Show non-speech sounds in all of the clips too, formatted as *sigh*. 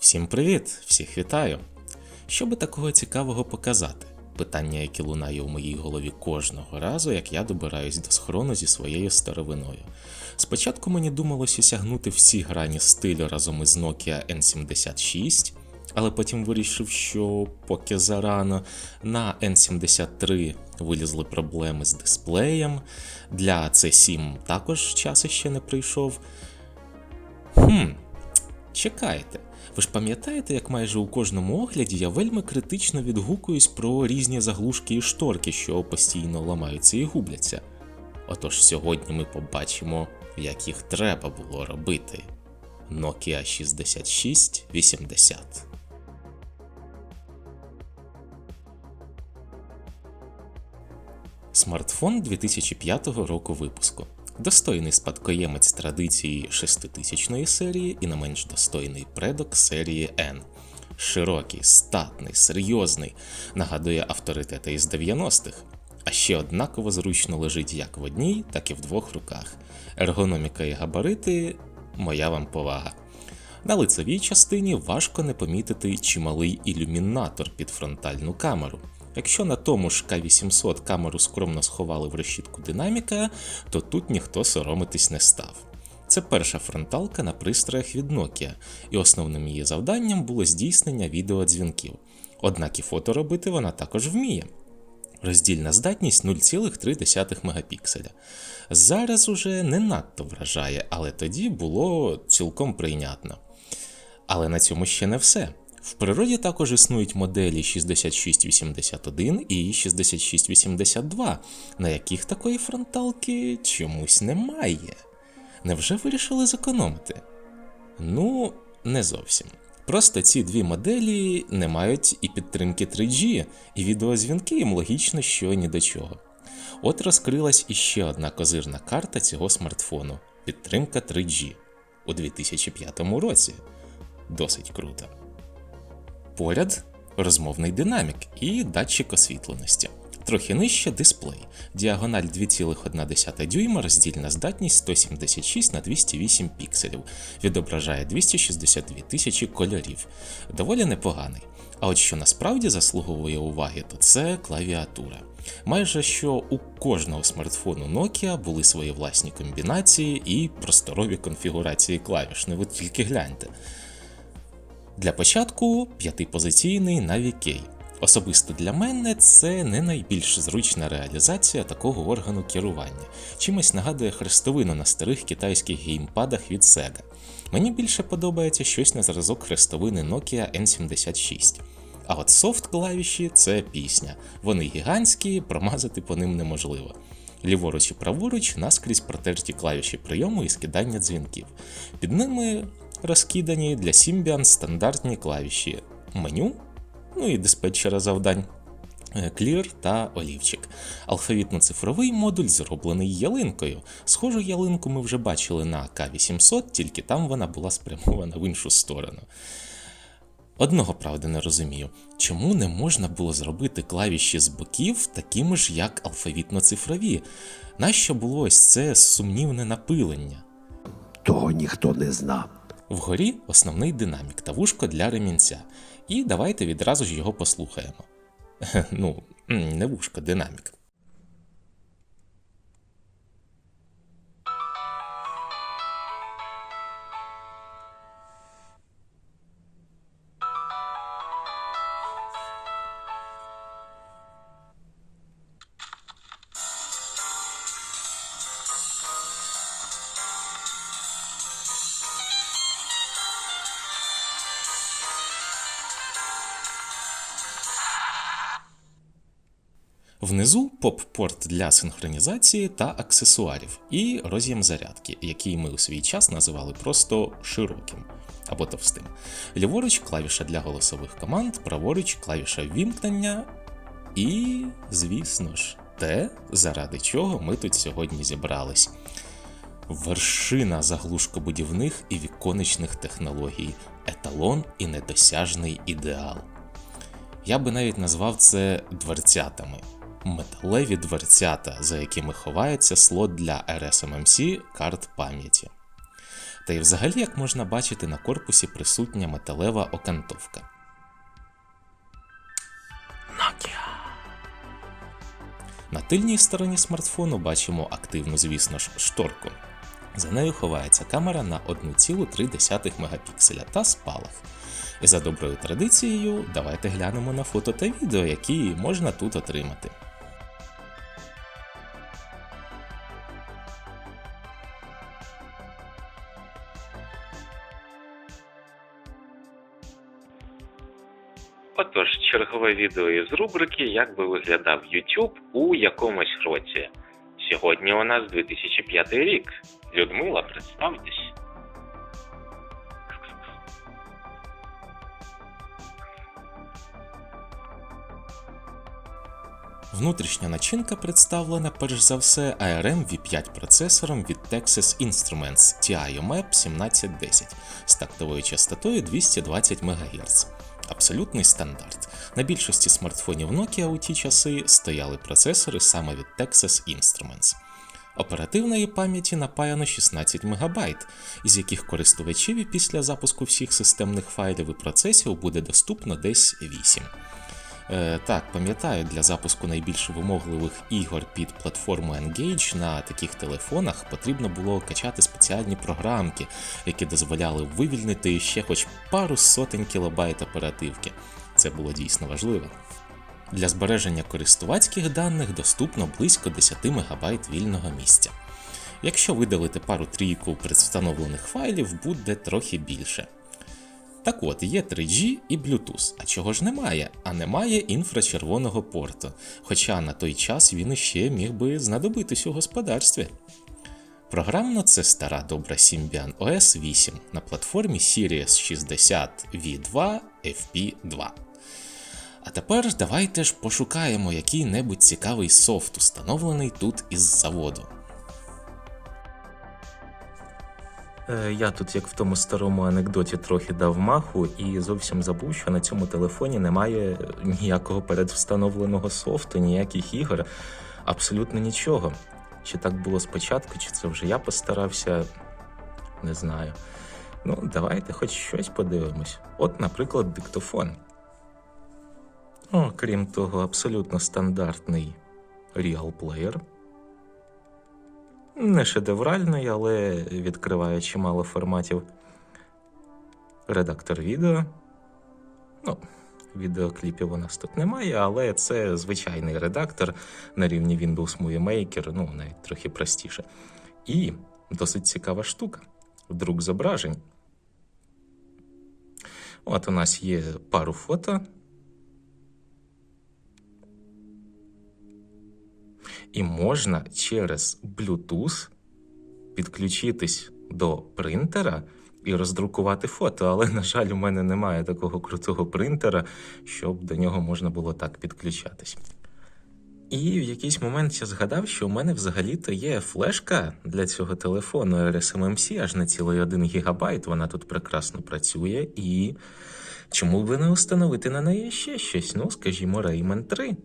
Всім привіт! Всіх вітаю! Що би такого цікавого показати? Питання, яке лунає у моїй голові кожного разу, як я добираюсь до схорону зі своєю старовиною. Спочатку мені думалося сягнути всі грані стилю разом із Nokia N76, але потім вирішив, що поки зарано на N73 вилізли проблеми з дисплеєм, для C7 також час ще не прийшов. Хм, чекайте. Ви ж пам'ятаєте, як майже у кожному огляді я вельми критично відгукуюсь про різні заглушки і шторки, що постійно ламаються і губляться. Отож сьогодні ми побачимо, як їх треба було робити. Nokia 6680. Смартфон 2005 року випуску. Достойний спадкоємець традиції 6000 серії і не менш достойний предок серії N. Широкий, статний, серйозний, нагадує авторитети із 90-х, а ще однаково зручно лежить як в одній, так і в двох руках. Ергономіка і габарити моя вам повага. На лицевій частині важко не помітити чималий ілюмінатор під фронтальну камеру. Якщо на тому ж К800 камеру скромно сховали в решітку динаміка, то тут ніхто соромитись не став. Це перша фронталка на пристроях від Nokia, і основним її завданням було здійснення відеодзвінків. Однак і фото робити вона також вміє. Роздільна здатність 0,3 мегапікселя. Зараз уже не надто вражає, але тоді було цілком прийнятно. Але на цьому ще не все. В природі також існують моделі 6681 і 6682, на яких такої фронталки чомусь немає. Невже вирішили зекономити? Ну, не зовсім. Просто ці дві моделі не мають і підтримки 3G, і відеозвінки їм логічно, що ні до чого. От розкрилась іще одна козирна карта цього смартфону підтримка 3G у 2005 році. Досить круто. Поряд розмовний динамік і датчик освітленості. Трохи нижче дисплей. Діагональ 2,1 дюйма, роздільна здатність 176 на 208 пікселів. Відображає 262 тисячі кольорів. Доволі непоганий. А от що насправді заслуговує уваги, то це клавіатура. Майже що у кожного смартфону Nokia були свої власні комбінації і просторові конфігурації клавіш. Ну ви тільки гляньте. Для початку п'ятипозиційний Navi-Key. Особисто для мене це не найбільш зручна реалізація такого органу керування. Чимось нагадує хрестовину на старих китайських геймпадах від Sega. Мені більше подобається щось на зразок хрестовини Nokia N76. А от софт клавіші це пісня. Вони гігантські, промазати по ним неможливо. Ліворуч і праворуч наскрізь протерті клавіші прийому і скидання дзвінків. Під ними розкидані для Symbian стандартні клавіші меню, ну і диспетчера завдань. Clear та олівчик. Алфавітно-цифровий модуль зроблений ялинкою. Схожу ялинку ми вже бачили на К800, тільки там вона була спрямована в іншу сторону. Одного правда не розумію, чому не можна було зробити клавіші з боків такими ж, як алфавітно-цифрові? Нащо було ось це сумнівне напилення? Того ніхто не зна. Вгорі основний динамік та вушко для ремінця. І давайте відразу ж його послухаємо. *laughs* Ну, не вушко, динамік. Внизу поп-порт для синхронізації та аксесуарів і роз'єм зарядки, який ми у свій час називали просто широким або товстим. Ліворуч клавіша для голосових команд, праворуч клавіша вімкнення і, звісно ж, те, заради чого ми тут сьогодні зібрались. Вершина заглушкобудівних і віконечних технологій, еталон і недосяжний ідеал. Я би навіть назвав це дверцятами металеві дверцята, за якими ховається слот для RSMMC карт пам'яті. Та й взагалі, як можна бачити, на корпусі присутня металева окантовка. На тильній стороні смартфону бачимо активну, звісно ж, шторку. За нею ховається камера на 1,3 мегапікселя та спалах. І за доброю традицією, давайте глянемо на фото та відео, які можна тут отримати. Отож, чергове відео із рубрики Як би виглядав YouTube у якомусь році. Сьогодні у нас 2005 рік. Людмила, представтесь. Внутрішня начинка представлена перш за все ARM V5 процесором від Texas Instruments TI-OMAP 1710 з тактовою частотою 220 МГц. Абсолютний стандарт. На більшості смартфонів Nokia у ті часи стояли процесори саме від Texas Instruments. Оперативної пам'яті напаяно 16 МБ, із яких користувачеві після запуску всіх системних файлів і процесів буде доступно десь 8. Е, так, пам'ятаю, для запуску найбільш вимогливих ігор під платформу Engage на таких телефонах потрібно було качати спеціальні програмки, які дозволяли вивільнити ще хоч пару сотень кілобайт оперативки. Це було дійсно важливо. Для збереження користувацьких даних доступно близько 10 МБ вільного місця. Якщо видалити пару трійку предвстановлених файлів, буде трохи більше. Так от, є 3G і Bluetooth. А чого ж немає? А немає інфрачервоного порту. Хоча на той час він іще міг би знадобитись у господарстві. Програмно це стара добра Symbian OS 8 на платформі Sirius 60 V2 FP2. А тепер давайте ж пошукаємо який-небудь цікавий софт, установлений тут із заводу. Я тут, як в тому старому анекдоті, трохи дав маху і зовсім забув, що на цьому телефоні немає ніякого передвстановленого софту, ніяких ігор, абсолютно нічого. Чи так було спочатку, чи це вже я постарався, не знаю. Ну, давайте хоч щось подивимось. От, наприклад, диктофон. О, крім того, абсолютно стандартний Real Player. Не шедевральний, але відкриває чимало форматів. Редактор відео. Ну, відеокліпів у нас тут немає, але це звичайний редактор на рівні Windows Movie Maker, ну, навіть трохи простіше. І досить цікава штука друк зображень. От у нас є пару фото. І можна через Bluetooth підключитись до принтера і роздрукувати фото. Але, на жаль, у мене немає такого крутого принтера, щоб до нього можна було так підключатись. І в якийсь момент я згадав, що у мене взагалі-то є флешка для цього телефону RSMMC, аж на цілий 1 гігабайт. Вона тут прекрасно працює. І чому би не установити на неї ще щось? Ну, скажімо, Rayman 3.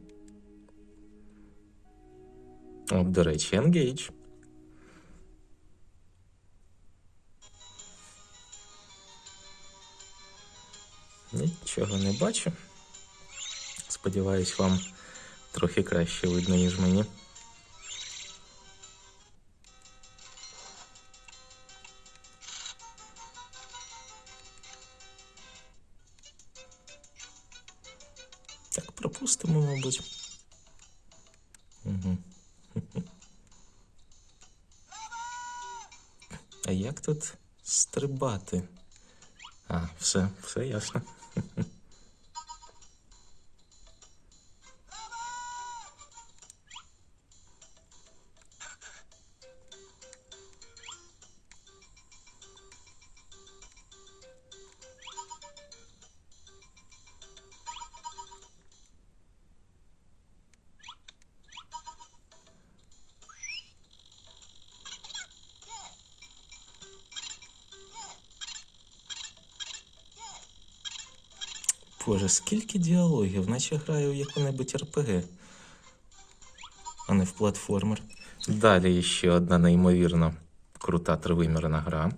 До речі, Engage. Нічого не бачу. Сподіваюсь, вам трохи краще видно, ніж мені. Так, пропустимо, мабуть. А як тут стрибати? А, все, все ясно. Боже, скільки діалогів, наче граю в яку-небудь РПГ, а не в платформер. Далі ще одна неймовірно крута тривимірна гра.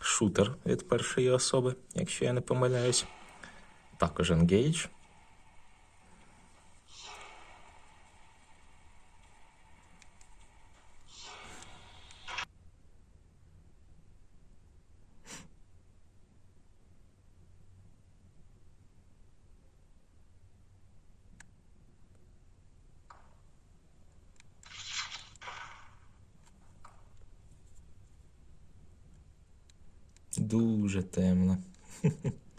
шутер від першої особи, якщо я не помиляюсь. Також Engage. Дуже темно. *laughs*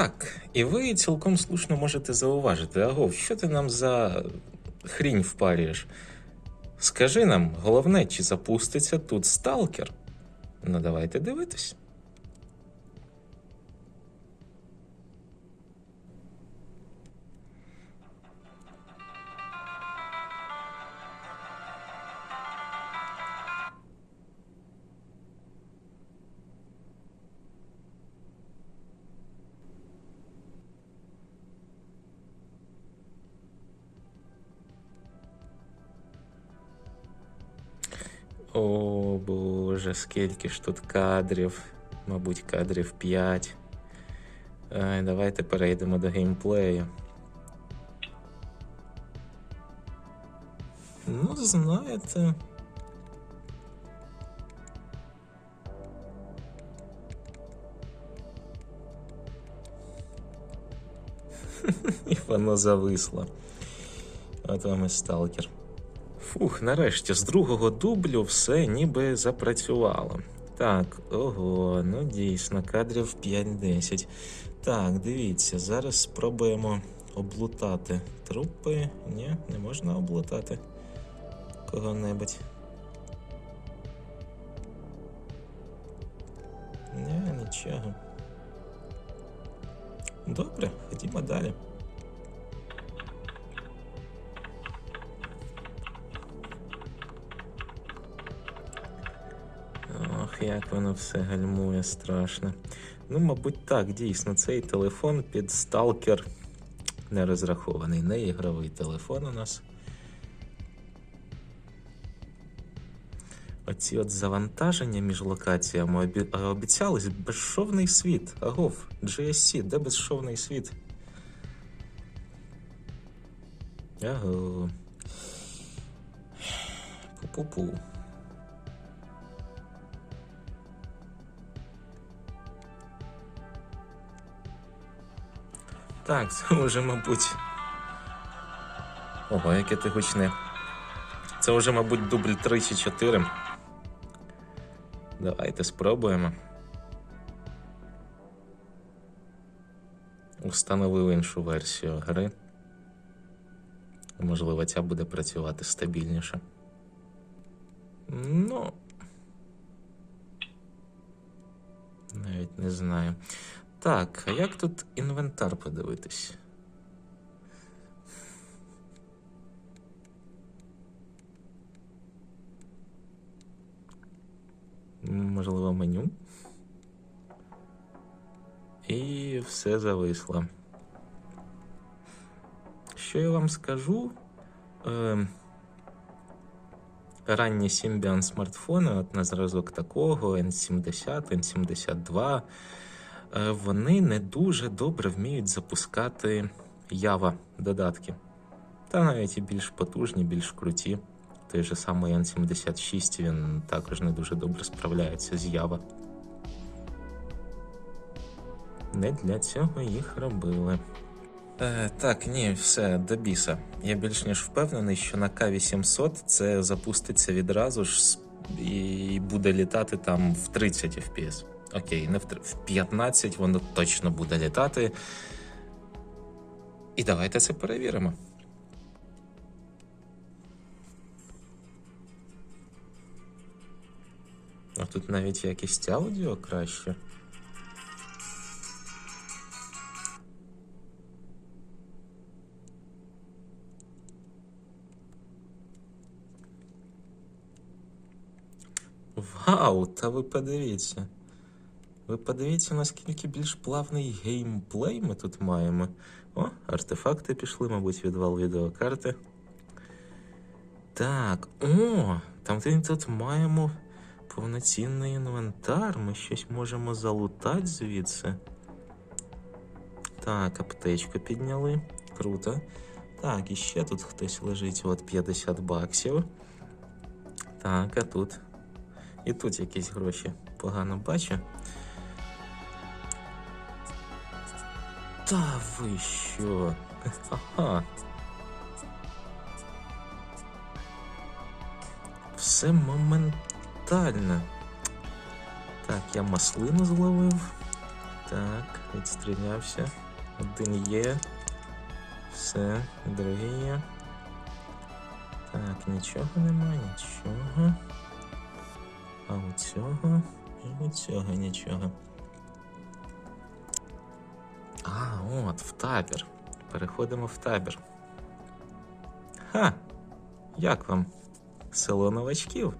Так, і ви цілком слушно можете зауважити, Агов, що ти нам за хрінь впарюєш? Скажи нам, головне, чи запуститься тут сталкер? Ну, давайте дивитись. О боже, скільки ж тут кадрів. Мабуть, кадрів 5. Ай, давайте перейдемо до геймплею. Ну, знаєте. *laughs* І воно зависло. От вам і сталкер. Фух, нарешті, з другого дублю все ніби запрацювало. Так, ого, ну дійсно, кадрів 5-10. Так, дивіться, зараз спробуємо облутати трупи. Ні, не можна облутати кого-небудь. Ні, нічого. Добре, ходімо далі. Як воно все гальмує страшно. Ну, мабуть, так, дійсно, цей телефон під сталкер не розрахований, не ігровий телефон у нас. Оці от завантаження між локаціями обі... обіцялись безшовний світ. Агов, GSC, де безшовний світ? Аго. Пу-пу-пу. Так, *laughs* це вже, мабуть. Ого, яке ти гучне. Це вже, мабуть, дубль 3 чи 4. Давайте спробуємо. Установив іншу версію гри. Можливо, ця буде працювати стабільніше. Ну. Навіть не знаю. Так, а як тут інвентар подивитись? Можливо, меню? І все зависло. Що я вам скажу? Е, ранні Symbian смартфони, от на зразок такого, N70, N72, е, вони не дуже добре вміють запускати Java додатки. Та навіть і більш потужні, більш круті. Той же самий N76 він також не дуже добре справляється з Java. Не для цього їх робили. Е, так, ні, все, до біса. Я більш ніж впевнений, що на К800 це запуститься відразу ж і буде літати там в 30 FPS. Окей, не в, три- в 15 воно точно буде літати. І давайте це перевіримо. А тут навіть якість аудіо краще. Вау, та ви подивіться. Ви подивіться, наскільки більш плавний геймплей ми тут маємо. О, артефакти пішли, мабуть, відвал відеокарти. Так, о, там тут маємо повноцінний інвентар. Ми щось можемо залутати звідси. Так, аптечку підняли. Круто. Так, і ще тут хтось лежить, от 50 баксів. Так, а тут. І тут якісь гроші погано бачу. Та ви що? Ага. Все моментально. Так, я маслину зловив. Так, відстрілявся. Один є. Все, другий є. Так, нічого нема, нічого. А у цього і у цього нічого. А, от, в табір. Переходимо в табір. Ха! Як вам? Село новачків?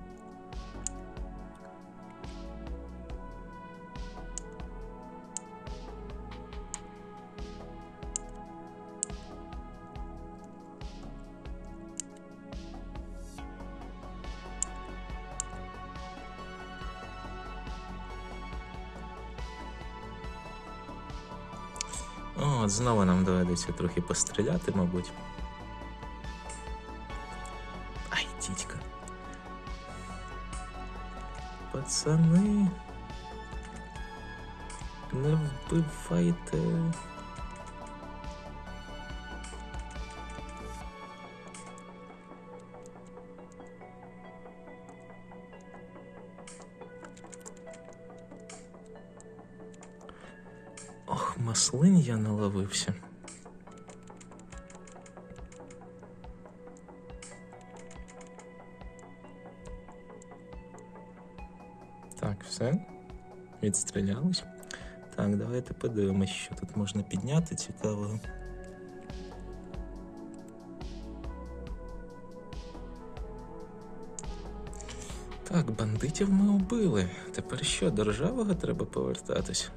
О, от знову нам доведеться трохи постріляти, мабуть. Ай, тітька. Пацани. Не вбивайте. Маслин я наловився. Так, все. Відстрілялись. Так, давайте подивимось, що тут можна підняти цікавого. Так, бандитів ми убили. Тепер що, до ржавого треба повертатись?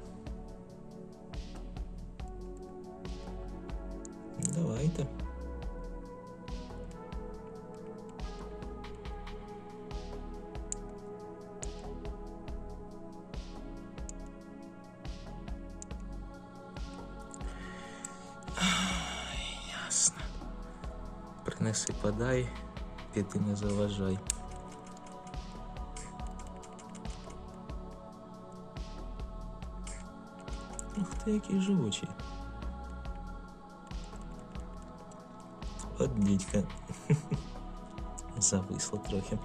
Не заважай. Ух ти, який живучий. От дідька. *laughs* Зависло трохи.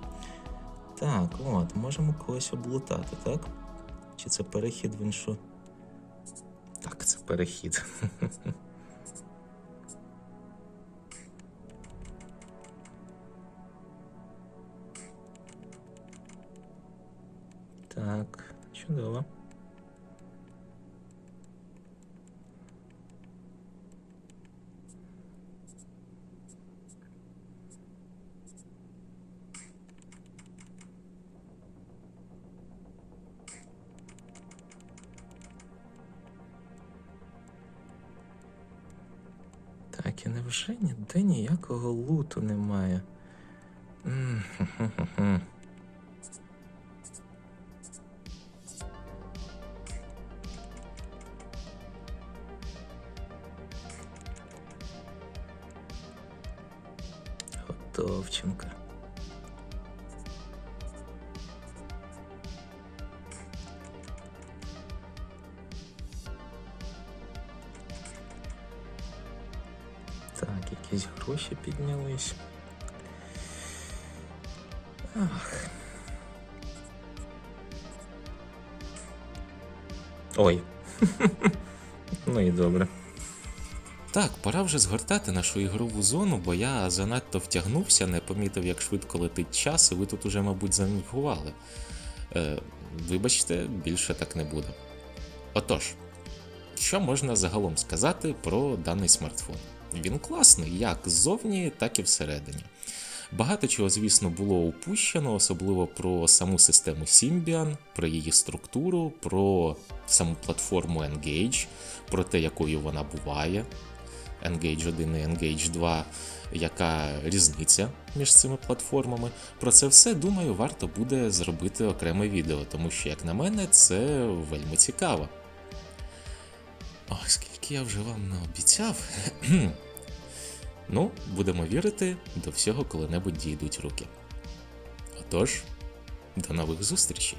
Так, от, можемо когось облутати, так? Чи це перехід в іншу? Так, це перехід. *laughs* Чудово. Так, і невже ніде ніякого луту немає? М -м -м -м. Так, якісь гроші піднялись. Ах. Ой. *laughs* ну і добре. Так, пора вже згортати нашу ігрову зону, бо я занадто втягнувся, не помітив, як швидко летить час, і ви тут уже, мабуть, занудьгували. Е, вибачте, більше так не буде. Отож, що можна загалом сказати про даний смартфон? Він класний як ззовні, так і всередині. Багато чого, звісно, було упущено, особливо про саму систему Symbian, про її структуру, про саму платформу Engage, про те, якою вона буває. Engage 1 і Engage 2, яка різниця між цими платформами. Про це все, думаю, варто буде зробити окреме відео, тому що, як на мене, це вельми цікаво. Ой, скільки я вже вам наобіцяв. *clears throat* ну, будемо вірити, до всього коли-небудь дійдуть руки. Отож, до нових зустрічей!